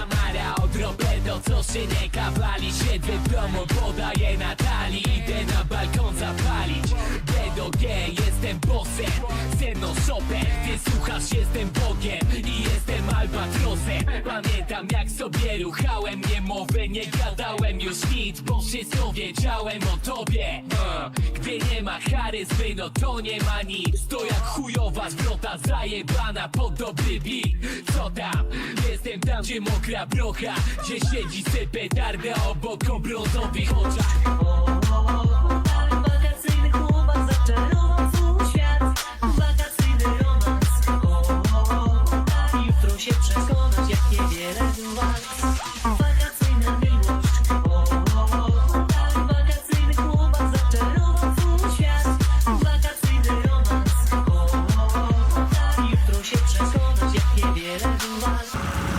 Tamara od Roberto, co szyneka wali. Siedzę w domu, podaję Natalii Idę na balkon zapalić. D do G, jestem bossem. Ze mną Chopin, ty słuchasz, jestem Bogiem. I jestem sobie ruchałem Nie mowę, nie gadałem już nic Bo wszystko wiedziałem o tobie. Uh, Gdy nie ma charyzmy, no to nie ma nic. To jak chujowa zwrota zajebana pod dobry beat. Co tam? Jestem tam, gdzie mokra brocha Gdzie siedzi se petarda obok o brązowych oczach jak niewiele władz Wakacyjna miłość o, o, o. Wakacyjny chłopak zaczarował swój świat Wakacyjny romans o, o, o. Jutro się przekonać jak niewiele władz